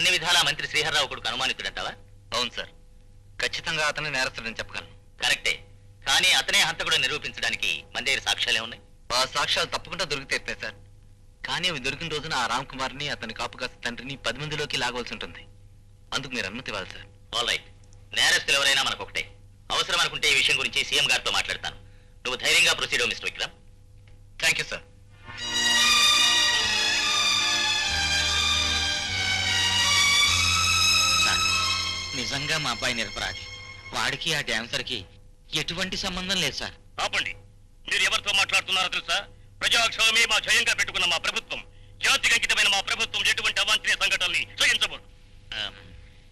అన్ని విధాలా మంత్రి శ్రీహర్రావు కొడుకు అనుమానితుడంటావా? అవును సార్. ఖచ్చితంగా అతన్ని నేరస్తుడని చెప్పగలను. కరెక్టే. కానీ అతనే హంతకుడు నిరూపించడానికి మన దగ్గర సాక్ష్యాలే ఉన్నాయి ఆ సాక్ష్యాలు తప్పకుండా దొరికితే సార్? కానీ అవి దొరికిన రోజున ఆ రామ్ కుమార్ని అతని కాపు కాస్త తండ్రిని పది మందిలోకి లాగవలసి ఉంటుంది. అందుకు మీరు అనుమతి ఇవ్వాలి సార్. ఆల్ రైట్ నేరస్తులు ఎవరైనా మనకు ఒకటే అవసరం అనుకుంటే ఈ విషయం గురించి సీఎం గారితో మాట్లాడతాను. నువ్వు ధైర్యంగా proceed mister Vikram. Thank you sir. నిజంగా మా అబ్బాయి నిరపరాధి. వాడికి ఆ డాన్సర్కి ఎటువంటి సంబంధం లేదు సార్. ఆపండి. మీరు ఎవరితో మాట్లాడుతున్నారో తెలుసా? ప్రజాక్షేమమే మా జయంగా పెట్టుకున్న మా ప్రభుత్వం. జాతికి అంకితమైన మా ప్రభుత్వం ఎటువంటి అవాంఛనీయ సంఘటనల్ని సహించబోదు. ఆమ్,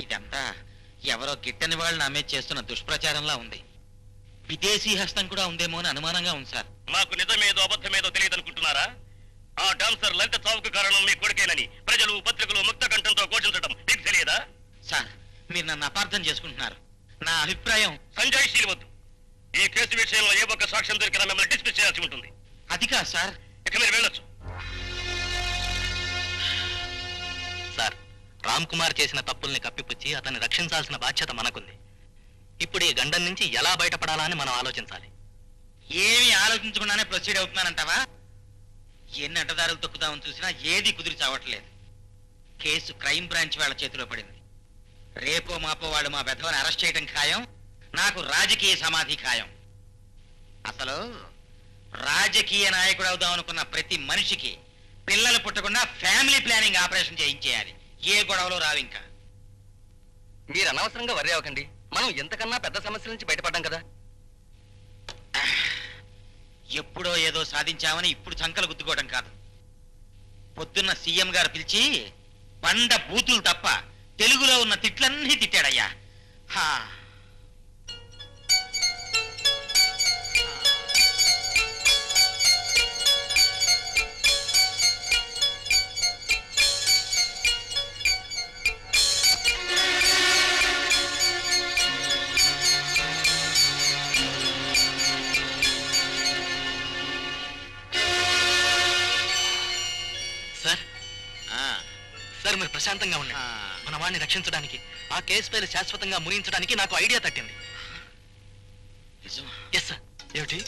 ఇదంతా ఎవరో గిట్టని వాళ్ళు నా మీద చేస్తున్న దుష్ప్రచారంలా ఉంది. విదేశీ హస్తం కూడా ఉందేమో అని అనుమానంగా ఉంది సార్. మాకు నిజమేదో అబద్ధమేదో తెలియదు అనుకుంటున్నారా ఆ డాన్సర్ లలిత చావుకు కారణం మీ కొడుకేనని ప్రజలు పత్రికలు ముక్త కంఠంతో ఘోషించడం మీకు తెలియదా? మీరు నన్ను అపార్థం చేసుకుంటున్నారు. నా అభిప్రాయం సంజయ్ శీలవద్దు ఈ కేసు విషయంలో ఏ ఒక్క సాక్ష్యం దొరికినా మిమ్మల్ని డిస్మిస్ చేయాల్సి ఉంటుంది. అది కాదు సార్. ఇక మీరు వెళ్ళొచ్చు. సార్ రామ్ కుమార్ చేసిన తప్పుల్ని కప్పిపుచ్చి అతన్ని రక్షించాల్సిన బాధ్యత మనకుంది. ఇప్పుడు ఈ గండం నుంచి ఎలా బయటపడాలా అని మనం ఆలోచించాలి. ఏమి ఆలోచించకుండానే ప్రొసీడ్ అవుతున్నానంటావా? ఎన్ని అడ్డదారులు తొక్కుదామని చూసినా ఏది కుదిరి చావట్లేదు. కేసు క్రైమ్ బ్రాంచ్ వాళ్ళ చేతిలో పడింది. రేపో మాపో వాళ్ళు మా పెద్దవాని అరెస్ట్ చేయడం ఖాయం. నాకు రాజకీయ సమాధి ఖాయం. అసలు రాజకీయ నాయకుడు అవుదాం అనుకున్న ప్రతి మనిషికి పిల్లలు పుట్టకుండా ఫ్యామిలీ ప్లానింగ్ ఆపరేషన్ చేయించేయాలి. ఏ గొడవలు రావు ఇంకా. మీరు అనవసరంగా వర్రీ అవ్వకండి. మనం ఎంతకన్నా పెద్ద సమస్యల నుంచి బయటపడ్డాం కదా. ఎప్పుడో ఏదో సాధించామని ఇప్పుడు చంకలు గుద్దుకోవడం కాదు. పొద్దున్న సీఎం గారు పిలిచి బండ బూతులు తప్ప తెలుగులో ఉన్న తిట్లన్నీ తిట్టాడయ్యా హా. కేసు పేరు శాశ్వతంగా ముగించడానికి నాకు ఐడియా తట్టింది. నిజమా? ఎస్ సార్ ఏమిటి?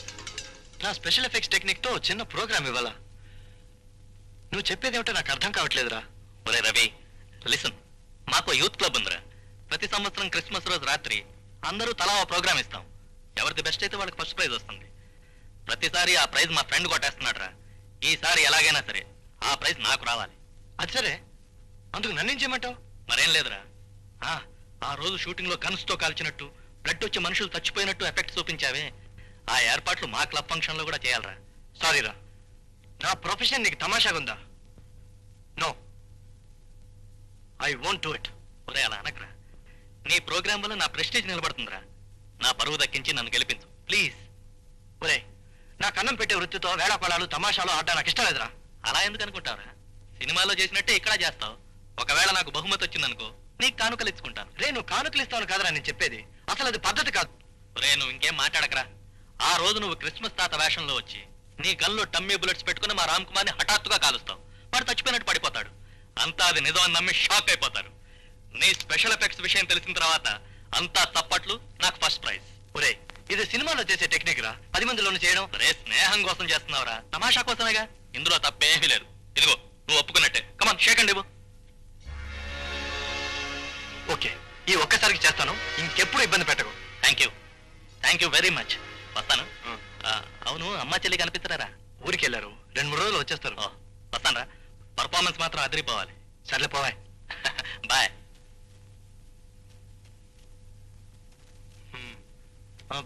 నా స్పెషల్ ఎఫెక్ట్స్ టెక్నిక్తో చిన్న ప్రోగ్రామ్ ఇవ్వాలా? నువ్వు చెప్పేది ఏమిటో నాకు అర్థం కావట్లేదురా. ఒరే రవి లిసన్ మాకు యూత్ క్లబ్ ఉందిరా. ప్రతి సంవత్సరం క్రిస్మస్ రోజు రాత్రి అందరూ తలా ఓ ప్రోగ్రామ్ ఇస్తాం. ఎవరిది బెస్ట్ అయితే వాళ్ళకి ఫస్ట్ ప్రైజ్ వస్తుంది. ప్రతిసారి ఆ ప్రైజ్ మా ఫ్రెండ్ కొట్టేస్తున్నాడు రా ఈసారి ఎలాగైనా సరే ఆ ప్రైజ్ నాకు రావాలి. అది సరే. అందుకు నన్నేం చేయమంటావు? మరేం లేదురా. ఆ, రోజు షూటింగ్లో గన్స్తో కాల్చినట్టు బ్లడ్ వచ్చి మనుషులు చచ్చిపోయినట్టు ఎఫెక్ట్ చూపించావే. ఆ ఏర్పాట్లు మా క్లబ్ ఫంక్షన్లో కూడా చేయాలరా. సారీరా నా ప్రొఫెషన్ నీకు తమాషాగుందా no I won't do it ఒరే అలా అనకరా. నీ ప్రోగ్రామ్ వల్ల నా ప్రెస్టేజ్ నిలబడుతుందిరా. నా పరువు దక్కించి నన్ను గెలిపించు. ప్లీజ్ ఒరే నా కన్నం పెట్టే వృత్తితో వేళాకోళాలు తమాషాలు ఆడడం నాకు ఇష్టం లేదురా. అలా ఎందుకు అనుకుంటావురా? సినిమాలో చేసినట్టే ఇక్కడ చేస్తావు. ఒకవేళ నాకు బహుమతి వచ్చిందనుకో నీకు కానుకలు ఇచ్చుకుంటాను. రే నువ్వు కానుకలు ఇస్తావు కదరా నేను చెప్పేది. అసలు అది పద్ధతి కాదు. రే నువ్వు ఇంకేం మాట్లాడకరా. ఆ రోజు నువ్వు క్రిస్మస్ తాత వేషంలో వచ్చి నీ గల్లో టమ్మీ బుల్లెట్స్ పెట్టుకుని మా రామ్ కుమార్ని హఠాత్తుగా కాలుస్తావు. వాడు చచ్చిపోయినట్టు పడిపోతాడు. అంతా అది నిజం అని నమ్మి షాక్ అయిపోతారు. నీ స్పెషల్ ఎఫెక్ట్స్ విషయం తెలిసిన తర్వాత అంతా తప్పట్లు నాకు ఫస్ట్ ప్రైజ్. ఒరే ఇది సినిమాలో చేసే టెక్నిక్ రా. పది మందిలోనే చేయడం. రే స్నేహం కోసం చేస్తున్నావురా. తమాషా కోసమేగా? ఇందులో తప్పేమీ లేదు. ఇదిగో నువ్వు ఒప్పుకున్నట్టే. కమాన్ షేక్ అండి ఓకే. ఈ ఒక్కసారికి చేస్తాను. ఇంకెప్పుడు ఇబ్బంది పెట్టకు. Thank you thank you very much వస్తాను. ఆ, అవును అమ్మా చెల్లి కనిపిస్తారా ఊరికి వెళ్ళారు రెండు మూడు రోజులు వచ్చేస్తారు. వస్తాను రా పర్ఫార్మెన్స్ మాత్రం అదిరిపోవాలి. సర్లే పోవాయ్. బాయ్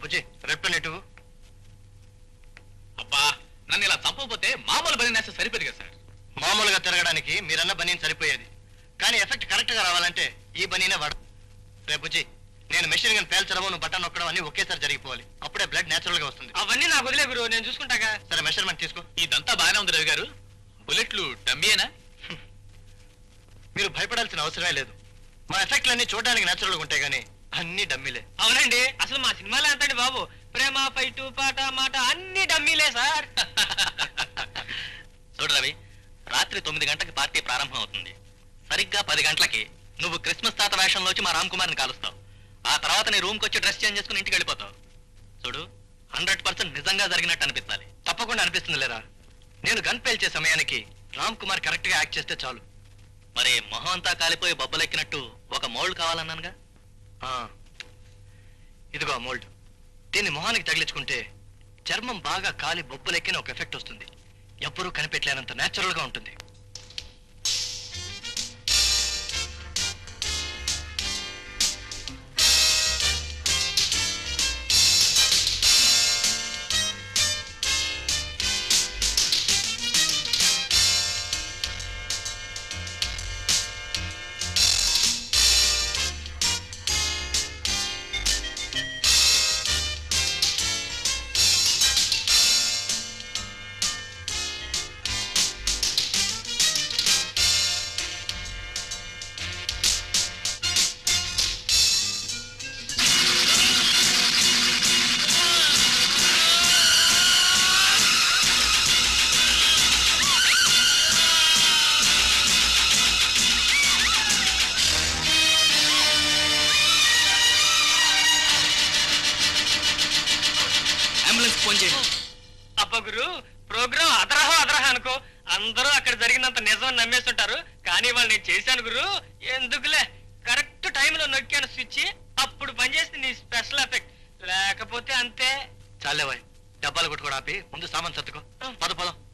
బుజ్జి రెప్టో నెట్టు అబ్బా నన్ను ఇలా చంపకపోతే మామూలు బలి నేస్తే సరిపోదు కదా సార్. మామూలుగా తిరగడానికి మీరన్న బనీన్ సరిపోయేది. కానీ ఎఫెక్ట్ కరెక్ట్గా రావాలంటే ఈ బనీనే వాడు. రేపు బుజ్జి నేను మెషిన్ గన్ పేల్చడము నువ్వు బటన్ నొక్కడం అన్ని ఒకేసారి జరిగిపోవాలి. అప్పుడే బ్లడ్ నేచురల్గా వస్తుంది. అవన్నీ నాకు వదిలే గురు నేను చూసుకుంటాగా. సరే మెషర్మెంట్ తీసుకో. ఇదంతా బాగానే ఉంది రవి గారు బుల్లెట్లు డమ్మీయేనా? మీరు భయపడాల్సిన అవసరమే లేదు. మా ఎఫెక్ట్లన్నీ చూడడానికి నేచురల్గా ఉంటాయి కానీ అన్ని డమ్మీలే. అవునండి అసలు మా సినిమాలో ఎంతండి బాబు. ప్రేమ ఫైట్ పాట మాట అన్ని డమ్మీలే సార్. చూడు రవి రాత్రి తొమ్మిది గంటకి పార్టీ ప్రారంభం అవుతుంది. సరిగ్గా పది గంటలకి నువ్వు క్రిస్మస్ తాత వేషంలో మా రామ్ కుమార్ని కాలుస్తావు. ఆ తర్వాత నీ రూమ్కి వచ్చి డ్రెస్ చేంజ్ చేసుకుని ఇంటికి వెళ్ళిపోతావు. చూడు హండ్రెడ్ పర్సెంట్ నిజంగా జరిగినట్టు అనిపించాలి తప్పకుండా అనిపిస్తుంది లేరా నేను గన్ పేల్చే సమయానికి రామ్ కుమార్ కరెక్ట్గా యాక్ట్ చేస్తే చాలు. మరి మొహం అంతా కాలిపోయి బొబ్బలెక్కినట్టు ఒక మోల్డ్ కావాలన్నానుగా? ఆ, ఇదిగో మోల్డ్. దీన్ని మొహానికి తగిలించుకుంటే చర్మం బాగా కాలి బొబ్బలెక్కిన ఒక ఎఫెక్ట్ వస్తుంది. ఎప్పుడూ కనిపెట్టలేనంత natural గా ఉంటుంది. అంబులెన్స్ ఫోన్ చేయండి అప్ప గురు ప్రోగ్రామ్ అదరహో అదరహ అనుకో. అందరూ అక్కడ జరిగినంత నిజం నమ్మేస్తుంటారు. కానీ వాళ్ళు నేను చేశాను గురు. ఎందుకులే? కరెక్ట్ టైంలో నొక్కాను స్విచ్. అప్పుడు పనిచేసింది నీ స్పెషల్ ఎఫెక్ట్. లేకపోతే అంతే. చాలేవాయ్ డబ్బాలు కొట్టుకోవడం ఆపి. ముందు సామాన్ సర్దుకో. పద పదం.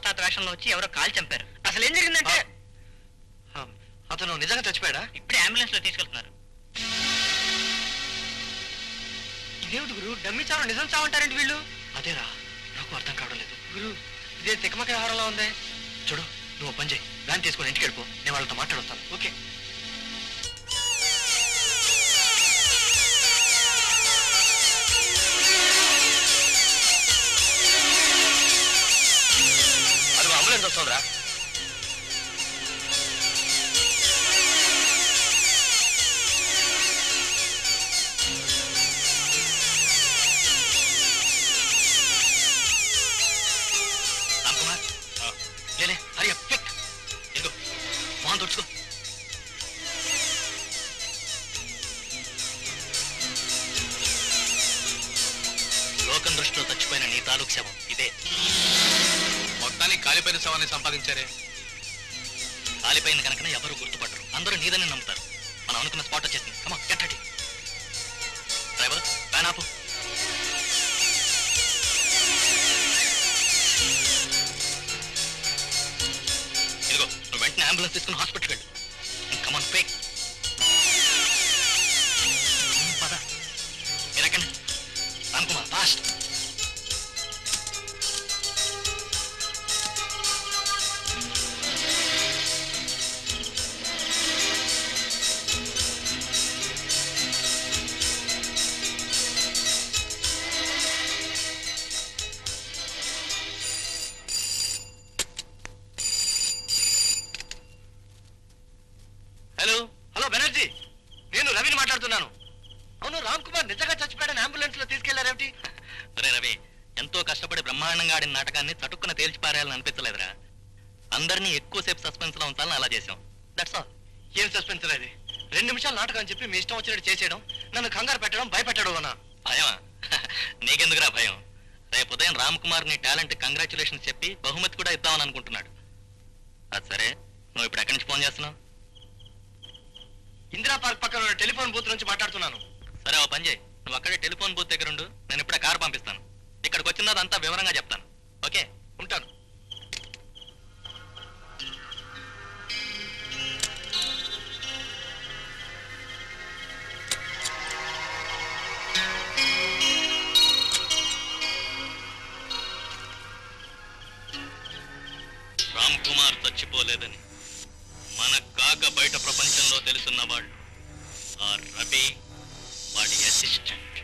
తాత వేషంలో వచ్చి ఎవరో కాల్ చంపారు. అసలు ఏం జరిగిందంటే? అతను నిజంగా చచ్చిపోయాడా? ఇప్పుడే అంబులెన్స్లో తీసుకెళ్తున్నారు. ఇదేమిటి గురు? డమ్మి చావు నిజం చావంటారండి వీళ్ళు? అదేరా నాకు అర్థం కావడం లేదు. గురు ఇదే తికమక వ్యవహారంలో ఉంది. చూడు నువ్వు పని చేయి. వ్యాన్ తీసుకొని ఇంటికి వెళ్ళిపో. నేను వాళ్ళతో మాట్లాడొస్తాను. ఓకే. అది మనం అనుకున్న స్పాట్ వచ్చేసింది. కమా గట్టటి డ్రైవర్ ప్యాన్ ఆపు. ఇదిగో నువ్వు వెంటనే అంబులెన్స్ తీసుకుని హాస్పిటల్కి వెళ్ళు. తేల్చిపారేయాలని అనిపించలేదురా. అందరినీ ఎక్కువసేపు సస్పెన్స్లో ఉంచాలని అలా చేసాం దట్స్ ఆల్ ఏం సస్పెన్స్ అది రెండు నిమిషాలు నాటకం అని చెప్పి మీ ఇష్టం వచ్చినట్టు చేసేయడం నన్ను కంగారు పెట్టడం భయపెట్టడం అన్నా. భయమా? నీకెందుకురా భయం? రేపు ఉదయం రామ్ కుమార్ నీ టాలెంట్ కంగ్రాచులేషన్స్ చెప్పి బహుమతి కూడా ఇద్దామని అనుకుంటున్నాడు. అది సరే. నువ్వు ఇప్పుడు ఎక్కడి నుంచి ఫోన్ చేస్తున్నావు? ఇందిరా పార్క్ పక్కన టెలిఫోన్ బూత్ నుంచి మాట్లాడుతున్నాను. సరే ఓ పని చేయి. నువ్వు అక్కడే టెలిఫోన్ బూత్ దగ్గర ఉండు. నేను ఇప్పుడే కారు పంపిస్తాను. ఇక్కడికి వచ్చిన తర్వాత అంతా వివరంగా చెప్తాను. ఓకే? ఉంటాను. రామ్ కుమార్ చచ్చిపోలేదని మన కాక బయట ప్రపంచంలో తెలుసున్న వాళ్ళు. ఆ రవి వాడి అసిస్టెంట్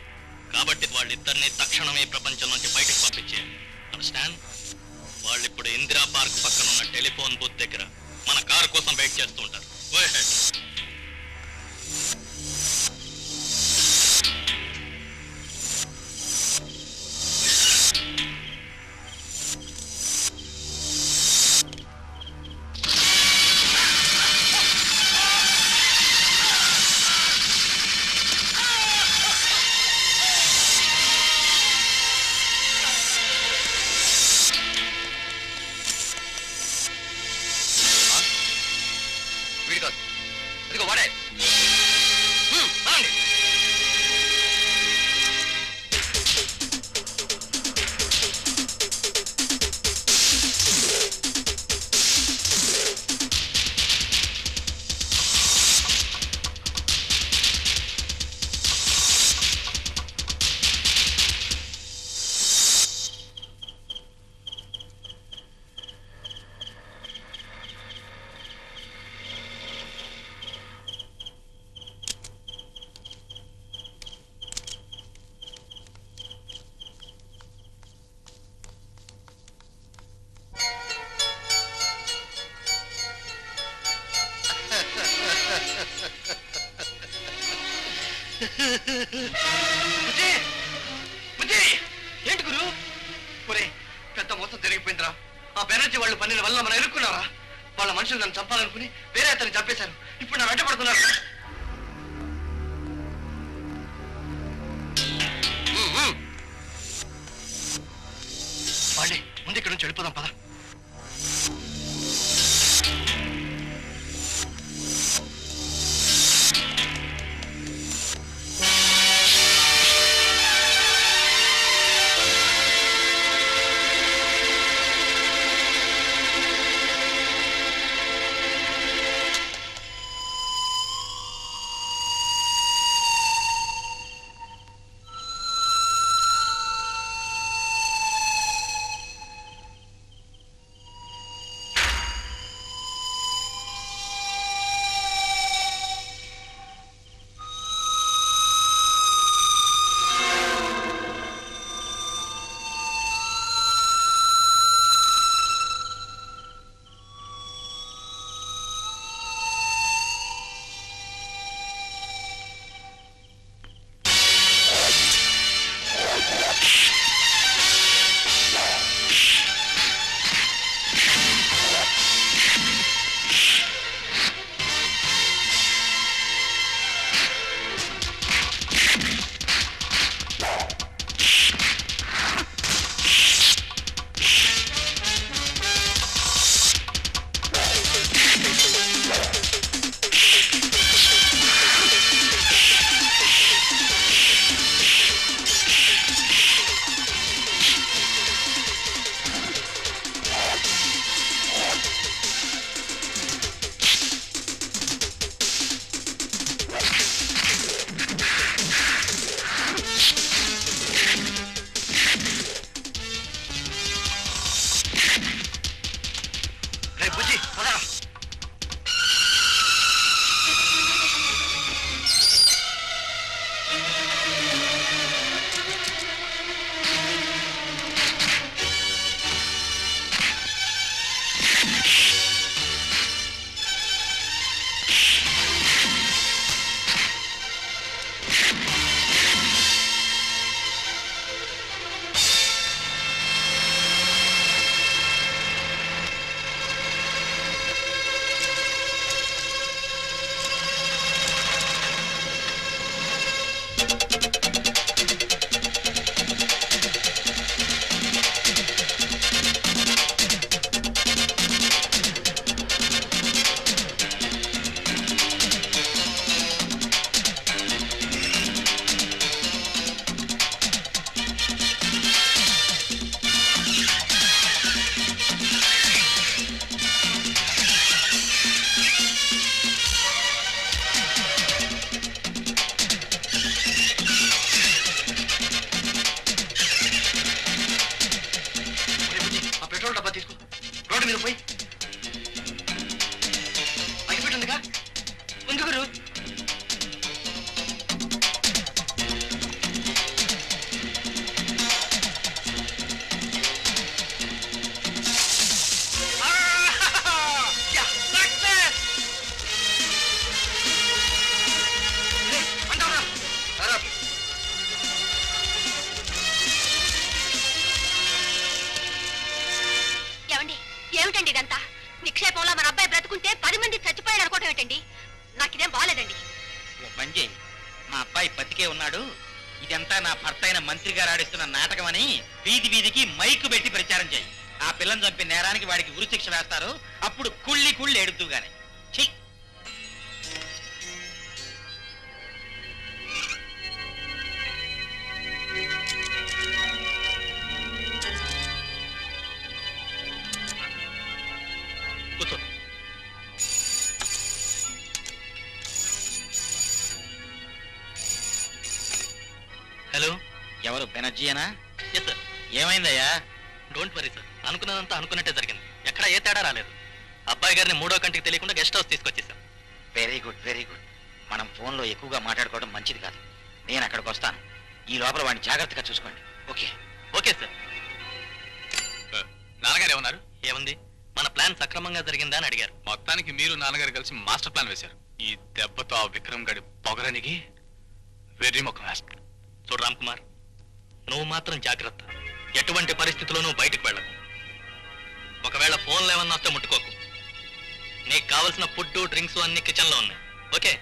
కాబట్టి వాళ్ళిద్దరినీ తక్షణమే ప్రపంచం నుంచి బయటకు పంపించేయాలి. అండర్స్టాండ్ వాళ్ళు ఇప్పుడు ఇందిరా పార్క్ పక్కన ఉన్న టెలిఫోన్ బూత్ దగ్గర మన కారు కోసం వెయిట్ చేస్తూ ఉంటారు. ఏంటి గురు? ఒరే పెద్ద మొత్తం జరిగిపోయిందిరా. ఆ బెనర్జీ వాళ్ళు పన్నెండు వల్ల మనం ఎరుక్కున్నారా? వాళ్ళ మనుషులు నన్ను చంపాలనుకుని వేరే అతను చంపేశారు. ఇప్పుడు నా వెంట పడుతున్నారు వీధి వీధికి మైకు పెట్టి ప్రచారం చేయి. ఆ పిల్లని చంపి నేరానికి వాడికి ఉరిశిక్ష వేస్తారు. అప్పుడు కుళ్ళి కుళ్ళి ఎడుతూ గాని హలో ఎవరు? బెనర్జీయేనా? ఏమైందయ్యా? డోంట్ వరీ సార్ అనుకున్నదంతా అనుకున్నట్టే జరిగింది. ఎక్కడ ఏ తేడా రాలేదు. అబ్బాయి గారిని మూడో కంటికి తెలియకుండా గెస్ట్ హౌస్ తీసుకొచ్చేసాం వెరీ గుడ్ వెరీ గుడ్ మనం ఫోన్లో ఎక్కువగా మాట్లాడుకోవడం మంచిది కాదు. నేను అక్కడికి వస్తాను. ఈ లోపల వాడిని జాగ్రత్తగా చూసుకోండి. ఓకే. ఓకే సార్ నాన్నగారు ఏమన్నారు? ఏముంది? మన ప్లాన్ సక్రమంగా జరిగిందా అని అడిగారు. మొత్తానికి మీరు నాన్నగారు కలిసి మాస్టర్ ప్లాన్ వేశారు. ఈ దెబ్బతో ఆ విక్రమ్ గడి పొగరనికి వెర్రి ముఖం వేస్తాడు. చూడు రామ్ కుమార్ నువ్వు మాత్రం జాగ్రత్త. ఎటువంటి పరిస్థితుల్లోనూ బయటకు వెళ్ళకు. ఒకవేళ ఫోన్లు ఏమన్నా వస్తే ముట్టుకోకు. నీకు కావలసిన ఫుడ్ డ్రింక్స్ అన్ని కిచెన్లో ఉన్నాయి. ఓకే?